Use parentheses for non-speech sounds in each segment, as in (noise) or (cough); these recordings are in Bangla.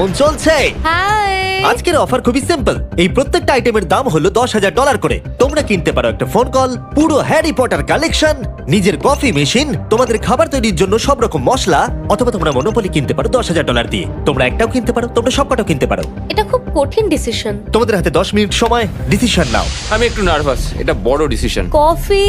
কেমন চলছে? হাই আজকের অফার খুবই সিম্পল এই প্রত্যেকটা আইটেমের দাম হলো দশ হাজার ডলার করে। তোমরা কিনতে পারো একটা ফোন কল পুরো হ্যারি পটার কালেকশন নিজের কফি মেশিন তোমাদের খাবার তৈরির জন্য সব রকম মশলা অথবা তোমরা মনোপলি কিনতে পারো দশ হাজার ডলার দিয়ে। তোমরা একটাও কিনতে পারো তোমরা সবকটাও কিনতে পারো। এটা খুব কঠিন ডিসিশন তোমাদের হাতে দশ মিনিট সময় ডিসিশন নাও। আমি একটু নার্ভাস এটা বড় ডিসিশন কফি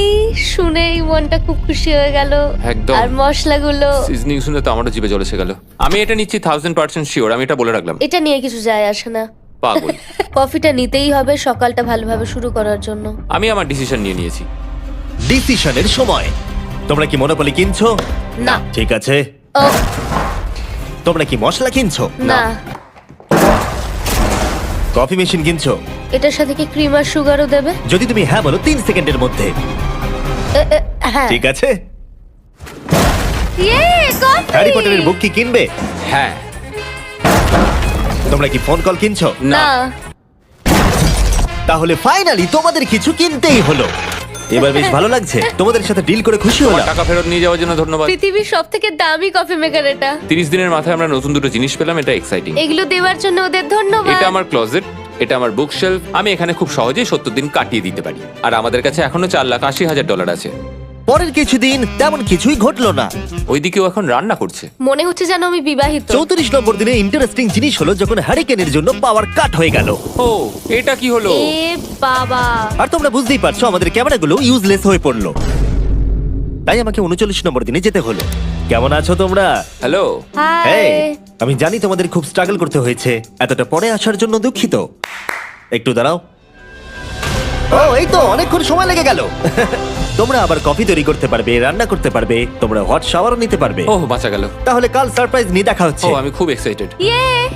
শুনেই মনটা খুব খুশি হয়ে গেল। একদম। আর মশলাগুলো সিজনিং শুনে তো আমারও জিভে জল এসে গেল। আমি এটা নিচ্ছি থাউজেন্ড পার্সেন্ট শিওর আমি এটা বলে রাখলাম। এটা নিয়ে কিছু যায় আসে না। পাগল। (laughs) কফিটা নিতেই হবে সকালটা ভালোভাবে শুরু করার জন্য। আমি আমার ডিসিশন নিয়ে নিয়েছি। ডিসিশনের সময়। তোমরা কি মনোপলি কিনছো? না। ঠিক আছে। ও। তোমরা কি মশলা কিনছো? না। কফি মেশিন কিনছো? এটার সাথে কি ক্রিম আর সুগারও দেবে? যদি তুমি হ্যাঁ বলো তিন সেকেন্ডের মধ্যে। এ, এ, হ্যাঁ। ঠিক আছে? হ্যারি পটারের বুক কি কিনবে? হ্যাঁ। তোমরা কি ফোন কল কিনছো? না। তাহলে ফাইনালি তোমাদের কিছু কিনতেই হলো। এবার বেশ ভালো লাগছে। (laughs) তোমাদের সাথে ডিল করে খুশি হলাম। টাকা ফেরত নিয়ে যাওয়ার জন্য ধন্যবাদ। পৃথিবীর সব থেকে দামি কফি মেকার এটা। তিরিশ দিনের মাথায় আমরা নতুন দুটো জিনিস পেলাম এটা এক্সাইটিং এগুলো দেওয়ার জন্য ওদের ধন্যবাদ। এটা আমার ক্লোজেট এটা আমার বুক শেলফ আমি এখানে খুব সহজেই সত্তর দিন কাটিয়ে দিতে পারি। আর আমাদের কাছে এখনও চার লাখ আশি হাজার ডলার আছে। পরের কিছুদিন তেমন কিছুই ঘটলো না। ওইদিকেও এখন রান্না করছে। মনে হচ্ছে যেন আমি বিবাহিত। চৌত্রিশ নম্বর দিনে ইন্টারেস্টিং জিনিস হলো যখন হ্যারিকেনের জন্য পাওয়ার কাট হয়ে গেল। ও এটা কি হলো? এ বাবা। আর তোমরা বুঝতেই পারছ আমাদের ক্যামেরাগুলো ইউজলেস হয়ে পড়ল। তাই আমাকে উনচল্লিশ নম্বর দিনে যেতে হলো। কেমন আছো তোমরা? হ্যালো হাই Hey, আমি জানি তোমাদের খুব স্ট্রাগল করতে হয়েছে এতটা পরে আসার জন্য দুঃখিত। একটু দাঁড়াও। ও এই তো অনেকক্ষণ সময় লেগে গেল। (laughs) তোমরা আবার কফি তৈরি করতে পারবে রান্না করতে পারবে তোমরা হট শাওয়ারও নিতে পারবে। ও বাঁচা গেল। তাহলে কাল সারপ্রাইজ নিয়ে দেখা ও হচ্ছে আমি খুব এক্সাইটেড ইয়ে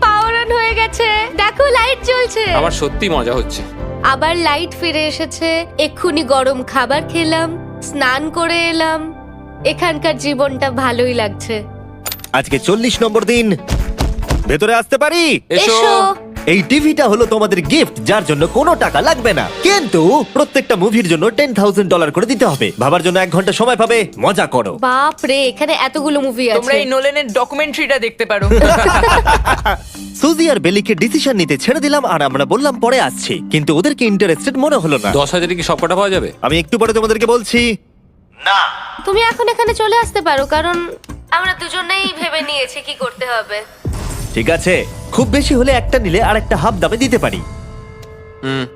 পাওয়ার অন হয়ে গেছে। দেখো লাইট জ্বলছে। আমার সত্যি মজা হচ্ছে। আবার লাইট ফিরে এসেছে। এক্ষুনি গরম খাবার খেলাম স্নান করে এলাম। এখানকার জীবনটা ভালোই লাগছে। আজকে চল্লিশ নম্বর দিন। ভেতরে আসতে পারি? এসো। এই টিভিটা হলো তোমাদের গিফট যার জন্য কোনো টাকা লাগবে না। কিন্তু প্রত্যেকটা মুভির জন্য টেন থাউজেন্ড ডলার করে দিতে হবে। ভাবার জন্য এক ঘণ্টা সময় পাবে মজা করো। বাপ রে এখানে এতগুলো মুভি তোমরা আছে এই নোলেনের ডকুমেন্টারিটা দেখতে পারো। (laughs) সুজি আর বেলিকে ডিসিশন নিতে ছেড়ে দিলাম আর আমরা বললাম পরে আসছি। কিন্তু ওদেরকে ইন্টারেস্টেড মনে হলো না। দশ হাজারে কি সবকটা পাওয়া যাবে? আমি একটু পরে তোমাদেরকে বলছি। না। তুমি এখন এখানে চলে আসতে পারো কারণ আমরা দুজনেই ভেবে নিয়েছি কি করতে হবে। ঠিক আছে? খুব বেশি হলে একটা নিলে আর একটা হাফ দামে দিতে পারি। হুম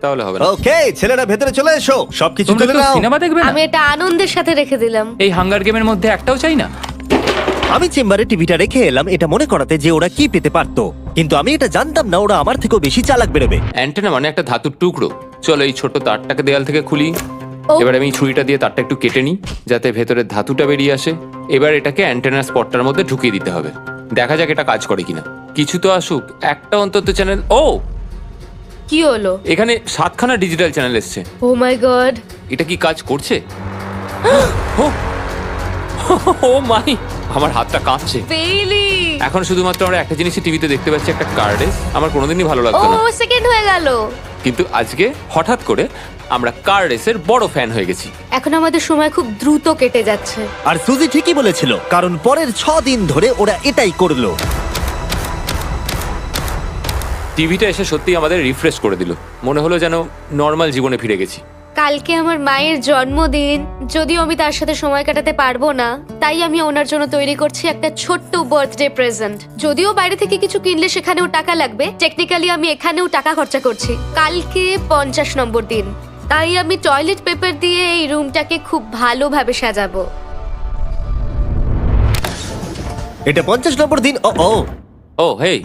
তাহলে হবে না। ওকে ছেলেরা ভেতরে চলে এসো। সবকিছু তোমরা তুলে কেউ নাও। সিনেমা দেখবে না? আমি এটা আনন্দের সাথে রেখে দিলাম। এই হাঙ্গার গেমের মধ্যে একটাও চাই না? আমি চেম্বারে টিভিটা রেখে এলাম এটা মনে করাতে যে ওরা কি পেতে পারতো। কিন্তু আমি এটা জানতাম না ওরা আমার থেকেও বেশি চালাক বেরোবে। অ্যান্টেনা মানে একটা ধাতুর টুকরো। চলো এই ছোট তারটাকে দেয়াল থেকে খুলি। ও। এবার আমি ছুরিটা দিয়ে তারটা একটু কেটে নিই যাতে ভেতরে ধাতুটা বেরিয়ে আসে। এবার এটাকে অ্যান্টেনার স্পটটার মধ্যে ঢুকিয়ে দিতে হবে। দেখা যাক এটা কাজ করে কিনা। কিছু তো আসুক একটা অন্তত চ্যানেল ও! কি হলো? এখানে সাতখানা ডিজিটাল চ্যানেল এসছে। ও মাই গড এটা কি কাজ করছে? ও! ও মাই আমার হাতটা কাঁপছে। এখন শুধুমাত্র আমরা একটা জিনিসই টিভিতে দেখতে পাচ্ছি একটা কার্ডে আমার কোনোদিনই ভালো লাগতো না। ও সেকেন্ড হয়ে গেল। কিন্তু আজকে হঠাৎ করে আমরা কার রেসের বড় ফ্যান হয়ে গেছি। এখন আমাদের সময় খুব দ্রুত কেটে যাচ্ছে। আর সুজি ঠিকই বলেছিল কারণ পরের ছ দিন ধরে ওরা এটাই করল। টিভিটা এসে সত্যি আমাদের রিফ্রেশ করে দিল। মনে হলো যেন নর্মাল জীবনে ফিরে গেছি। কালকে আমার মায়ের জন্মদিন। যদিও আমি তার সাথে সময় কাটাতে পারব না তাই আমি ওনার জন্য তৈরি করছি একটা ছোট্ট বার্থডে প্রেজেন্ট যদিও বাইরে থেকে কিছু কিনলে সেখানেও টাকা লাগবে টেকনিক্যালি আমি এখানেও টাকা খরচা করছি। কালকে পঞ্চাশ নম্বর দিন তাই আমি টয়লেট পেপার দিয়ে এই রুমটাকে খুব ভালোভাবে সাজাবো। এটা পঞ্চাশ নম্বর দিন ও ও। ও হেই।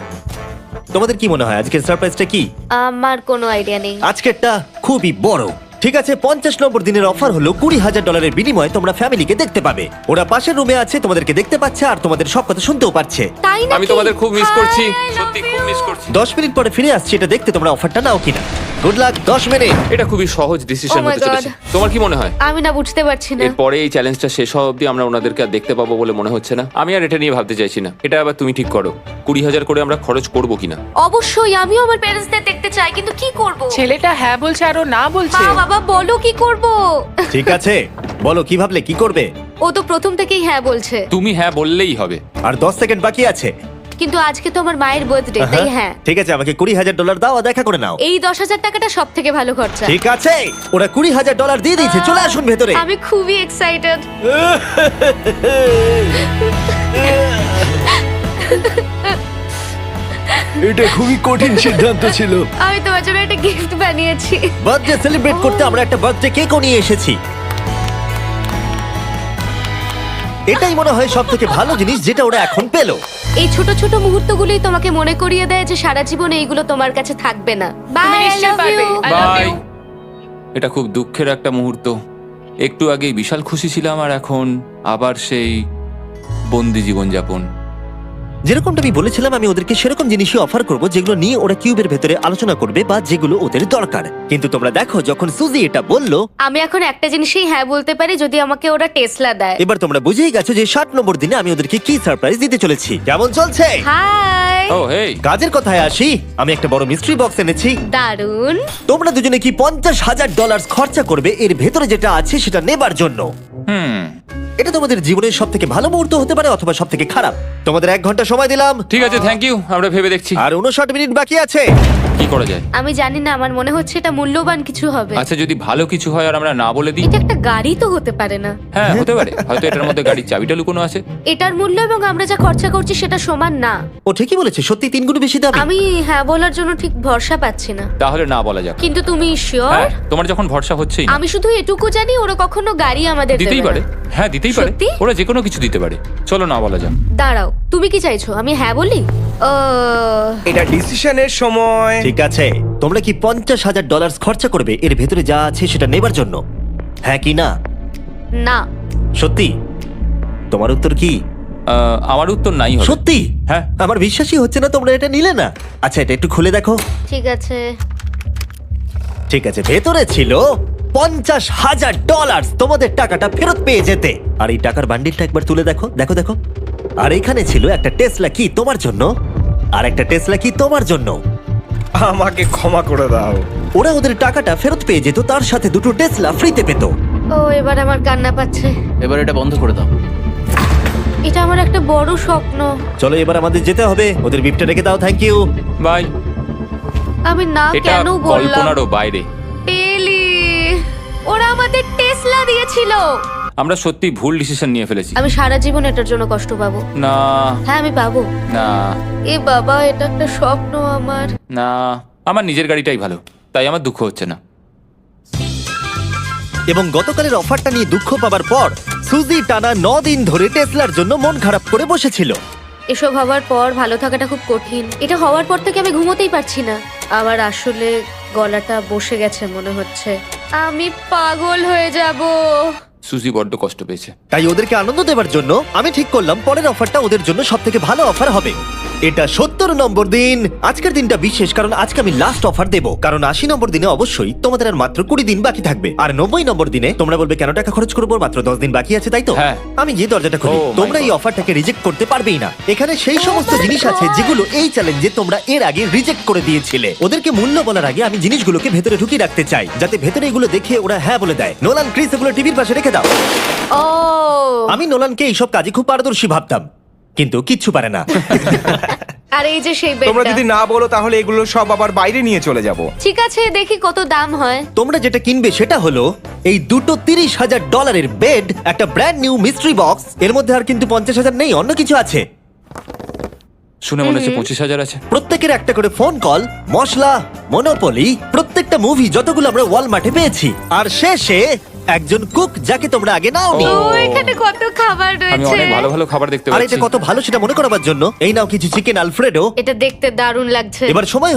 তোমাদের কি মনে হয় আজকের সারপ্রাইজটা কি? আমার কোনো আইডিয়া নেই। আজকেরটা খুবই বড়। ঠিক আছে পঞ্চাশ নম্বর দিনের অফার হলো কুড়ি হাজার ডলারের বিনিময়ে তোমরা ফ্যামিলিকে দেখতে পাবে। ওরা পাশের রুমে আছে তোমাদেরকে দেখতে পাচ্ছে আর তোমাদের সব কথা শুনতেও পাচ্ছে তাই না আমি তোমাদের খুব মিস করছি সত্যি খুব মিস করছি। দশ মিনিট পরে ফিরে আসছি এটা দেখতে তোমরা অফারটা নাও কিনা। গুড লাক দশ মিনিট এটা খুবই সহজ ডিসিশন Oh my হতে চলেছে। God. তোমার কি মনে হয়? আমি না বুঝতে পারছি না। এরপরে এই চ্যালেঞ্জটা শেষ হওয়া অবধি আমরা ওনাদেরকে আর দেখতে পাবো বলে মনে হচ্ছে না। আমি আর এটা নিয়ে ভাবতে চাইছি না। এটা আবার তুমি ঠিক করো। কুড়ি হাজার করে আমরা খরচ করব কিনা? অবশ্যই আমিও আমার প্যারেন্টসদের দেখতে চাই কিন্তু কি করব? ছেলেটা হ্যাঁ বলছে আর না বলছে? মা বাবা বলো কি করব? ঠিক আছে। বলো কি ভাবলে কি করবে? ও তো প্রথম থেকেই হ্যাঁ বলছে। তুমি হ্যাঁ বললেই হবে। আর দশ সেকেন্ড বাকি আছে। কিন্তু আজকে তো আমার মায়ের বার্থডে তাই হ্যাঁ। ঠিক আছে আমাকে কুড়ি হাজার ডলার দাও আর দেখা করে নাও। এই দশ হাজার টাকাটা সব থেকে ভালো খরচা। ঠিক আছে ওরা কুড়ি হাজার ডলার দিয়ে দিয়েছে চলে আসুন ভেতরে। আমি খুবই এক্সাইটেড (laughs) এটা খুবই কঠিন সিদ্ধান্ত ছিল। আমি তোমার জন্য একটা গিফট বানিয়েছি। বার্থডে সেলিব্রেট করতে আমরা একটা বার্থডে কেকও নিয়ে এসেছি। এটাই মনে হয় সব থেকে ভালো জিনিস যেটা ওরা এখন পেল। এই ছোট ছোট মুহূর্তগুলোই তোমাকে মনে করিয়ে দেয় যে সারা জীবন এইগুলো তোমার কাছে থাকবে না। বাই নিশ্চয়ই পারবে। I love by you. এটা খুব দুঃখের একটা মুহূর্ত। একটু আগেই বিশাল খুশি ছিলাম আর এখন আবার সেই বন্দি জীবনযাপন। যেরকমটা আমি বলেছিলাম আমি ওদেরকে সেরকম জিনিসই অফার করব যেগুলো নিয়ে ওরা কিউবের ভেতরে আলোচনা করবে বা যেগুলো ওদের দরকার। কিন্তু তোমরা দেখো যখন সুজি এটা বলল আমি এখন একটা জিনিসই হ্যাঁ বলতে পারি যদি আমাকে ওরা টেসলা দেয়। এবার তোমরা বুঝেই গেছো যে ষাট নম্বর দিনে আমি ওদেরকে কি সারপ্রাইজ দিতে চলেছি। কেমন চলছে? হাই ও হেই কাজের কথায় আসি আমি একটা বড় মিস্ট্রি বক্স এনেছি। দারুণ তোমরা দুজনে কি পঞ্চাশ হাজার ডলার খরচা করবে? এর ভেতরে যেটা আছে সেটা নেবার জন্য। হুম এটা তোমাদের জীবনের সব থেকে ভালো মুহূর্ত হতে পারে অথবা সব থেকে খারাপ। তোমাদের এক ঘণ্টা সময় দিলাম। ঠিক আছে থ্যাংক ইউ আমরা ভেবে দেখছি। আর উনষাট মিনিট বাকি আছে। কি করা যায়? আমি জানি না আমার মনে হচ্ছে এটা মূল্যবান কিছু হবে। আচ্ছা যদি ভালো কিছু হয় আর আমরা না বলে দিই? এটা একটা গাড়ি তো হতে পারে না। হ্যাঁ হতে পারে। হয়তো এটার মধ্যে গাড়ির চাবিটা লুকোনো আছে। এটার মূল্য এবং আমরা যা খরচা করছি সেটা সমান না। ও ঠিকই বলেছে সত্যি তিন গুণ বেশি দাবি আমি হ্যাঁ বলার জন্য ঠিক ভরসা পাচ্ছি না। তাহলে না বলা যাক। কিন্তু তুমি শিওর হ্যাঁ তোমার যখন ভরসা হচ্ছেই না, আমি শুধু এটুকু জানি ওরা কখনো গাড়ি আমাদের দিতেই দেবে পারে। হ্যাঁ দিতেই পারে। সত্যি? ওরা যে কোনো কিছু দিতে পারে। চলো না বলা যাক। দাঁড়াও তুমি কি চাইছো? আমি হ্যাঁ বলি? ও এটা ডিসিশনের সময়। ঠিক আছে। তোমরা কি পঞ্চাশ হাজার ডলার খরচা করবে? এর ভেতরে যা আছে সেটা নেবার জন্য। হ্যাঁ কি না? না। সত্যি? তোমার উত্তর কি? আহ, আমার উত্তর নাই হবে। সত্যি? হ্যাঁ। আমার বিশ্বাসই হচ্ছে না তোমরা এটা নিলে না। আচ্ছা এটা একটু খুলে দেখো। ঠিক আছে। ঠিক আছে ভেতরে ছিল। পঞ্চাশ হাজার ডলার তোমাদের টাকাটা ফেরত পেয়ে যেতে। আর এই টাকার বান্ডিলটা একবার তুলে দেখো দেখো দেখো। আর এখানে ছিল একটা টেসলা কি তোমার জন্য আর একটা টেসলা কি তোমার জন্য। আমাকে ক্ষমা করে দাও। ওরা ওদের টাকাটা ফেরত পেয়ে যেত তার সাথে দুটো টেসলা ফ্রিতে পেত। ও এবার আমার কান্না পাচ্ছে। এবার এটা বন্ধ করে দাও। এটা আমার একটা বড় স্বপ্ন। চলো এবার আমাদের যেতে হবে ওদের বিপটা রেখে দাও থ্যাংক ইউ বাই। আমি না এটা কেন বললাম? কল্পনারও বাইরে। টেলি ওরা আমাদের টেসলা দিয়েছিল। আমরা সত্যি ভুল ডিসিশন নিয়ে ফেলেছি। আমি সারা জীবন এটার জন্য কষ্ট পাবো। না। হ্যাঁ আমি পাবো। না। এ বাবা এটা একটা স্বপ্ন আমার। না। আমার নিজের গাড়িটাই ভালো তাই আমার দুঃখ হচ্ছে না। এবং গতকালের অফারটা নিয়ে দুঃখ পাবার পর সুজি টানা ন দিন ধরে টেসলার জন্য মন খারাপ করে বসেছিল। এসব হওয়ার পর ভালো থাকাটা খুব কঠিন। এটা হওয়ার পর থেকে আমি ঘুমোতেই পারছি না। আবার আসলে গলাটা বসে গেছে মনে হচ্ছে। আমি পাগল হয়ে যাব। সুজি বড্ড কষ্ট পেয়েছে। তাই ওদেরকে আনন্দ দেওয়ার জন্য আমি ঠিক করলাম পরের অফারটা ওদের জন্য সব থেকে ভালো অফার হবে। এটা সত্তর নম্বর দিন। আজকের দিনটা বিশেষ কারণ আজকে আমি লাস্ট অফার দেবো। কারণ আশি নম্বর দিনে অবশ্যই তোমাদের আর মাত্র কুড়ি দিন বাকি থাকবে। আর নব্বই নম্বর দিনে তোমরা বলবে কেন টাকা খরচ করব? মাত্র দশ দিন বাকি আছে তাই তো? হ্যাঁ। আমি গিয়ে দরজাটা খুলি। Oh my তোমরা এই অফারটাকে রিজেক্ট করতে পারবেই না। এখানে সেই সমস্ত জিনিস আছে যেগুলো এই চ্যালেঞ্জে তোমরা এর আগে রিজেক্ট করে দিয়েছিলে। ওদেরকে মূল্য বলার আগে আমি জিনিসগুলোকে ভেতরে ঢুকিয়ে রাখতে চাই যাতে ভেতরে এগুলো দেখে ওরা হ্যাঁ বলে দেয়। নোলান ক্রিস এগুলো টিভির পাশে রেখে দাও। ও। আমি নোলানকে এইসব কাজে খুব পারদর্শী ভাবতাম কিন্তু কিচ্ছু পারে না। আর এই যে সেই তোমরা বেডটা। যদি না বলো তাহলে এগুলো সব আবার বাইরে নিয়ে চলে যাব। ঠিক আছে দেখি কত দাম হয়। তোমরা যেটা কিনবে সেটা হলো এই দুটো তিরিশ হাজার ডলারের বেড একটা ব্র্যান্ড নিউ মিস্ট্রি বক্স এর মধ্যে আর কিন্তু পঞ্চাশ হাজার নেই অন্য কিছু আছে। শুনে মনে হচ্ছে পঁচিশ হাজার আছে। প্রত্যেকের একটা করে ফোন কল মশলা মনোপলি প্রত্যেকটা মুভি যতগুলো আমরা ওয়ালমার্টে পেয়েছি। আর শেষে একজন কুক যাকে তোমরা আগে নাওনি। ও। এখানে কত খাবার আমি রয়েছে। অনেক ভালো ভালো খাবার দেখতে আর পাচ্ছি। এটা কত ভালো সেটা মনে করাবার জন্য। এই নাও কিছু চিকেন আলফ্রেডো এটা দেখতে দারুণ লাগছে। এবার সময়